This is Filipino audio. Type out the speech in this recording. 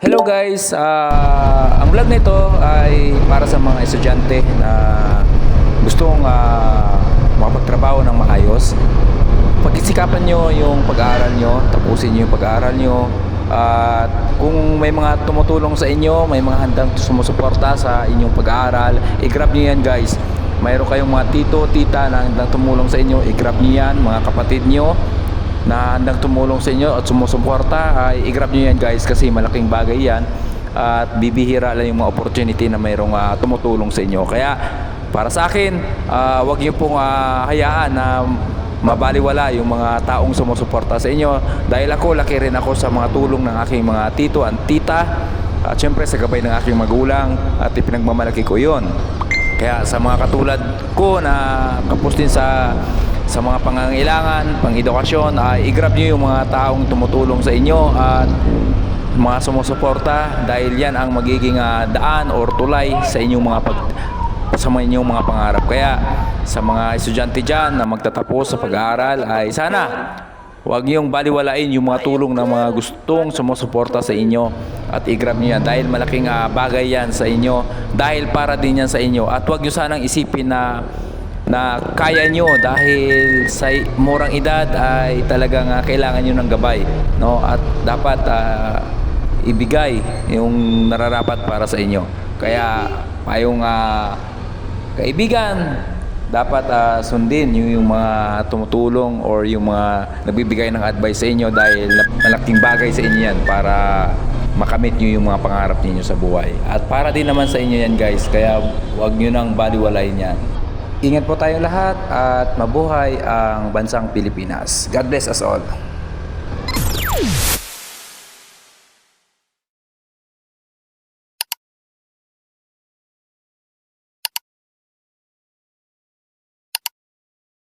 Hello guys, Ah, ang vlog nito ay para sa mga estudyante na gustong ah, makapagtrabaho ng maayos. Pagkisikapan nyo yung pag-aaral nyo, tapusin nyo yung pag-aaral nyo. At kung may mga tumutulong sa inyo, may mga handang sumusuporta sa inyong pag-aaral, i-grab nyo yan guys. Mayroon kayong mga tito, tita na handang tumulong sa inyo, i-grab nyo yan, mga kapatid nyo na handang tumulong sa inyo at sumusuporta ay i-grab nyo yan guys kasi malaking bagay yan. At bibihira lang yung mga opportunity na mayroong ah, tumutulong sa inyo. Kaya para sa akin ah, wag niyo pong ah, hayaan na mabaliwala yung mga taong sumusuporta sa inyo. Dahil ako laki rin ako sa mga tulong ng aking mga tito at tita. At syempre sa gabay ng aking magulang at ipinagmamalaki ko yon kaya sa mga katulad ko na kapos din sa sa mga pangangailangan, pang-edukasyon, ay i-grab nyo yung mga taong tumutulong sa inyo at mga sumusuporta dahil yan ang magiging ah, daan or tulay sa inyong mga pag sa inyong mga pangarap. Kaya sa mga estudyante dyan na magtatapos sa pag-aaral ay sana Huwag niyong baliwalain yung mga tulong ng mga gustong sumusuporta sa inyo at i-grab niyo yan dahil malaking ah, bagay yan sa inyo dahil para din yan sa inyo at huwag niyo sanang isipin na na kaya nyo dahil sa murang edad ay talagang ah, kailangan nyo ng gabay no at dapat ah, ibigay yung nararapat para sa inyo kaya payong ah, kaibigan dapat ah, sundin yung, yung mga tumutulong or yung mga nagbibigay ng advice sa inyo dahil malaking bagay sa inyo yan para makamit nyo yung mga pangarap ninyo sa buhay. At para din naman sa inyo yan guys, kaya huwag nyo nang baliwalayin yan. Ingat po tayong lahat at mabuhay ang bansang Pilipinas. God bless us all.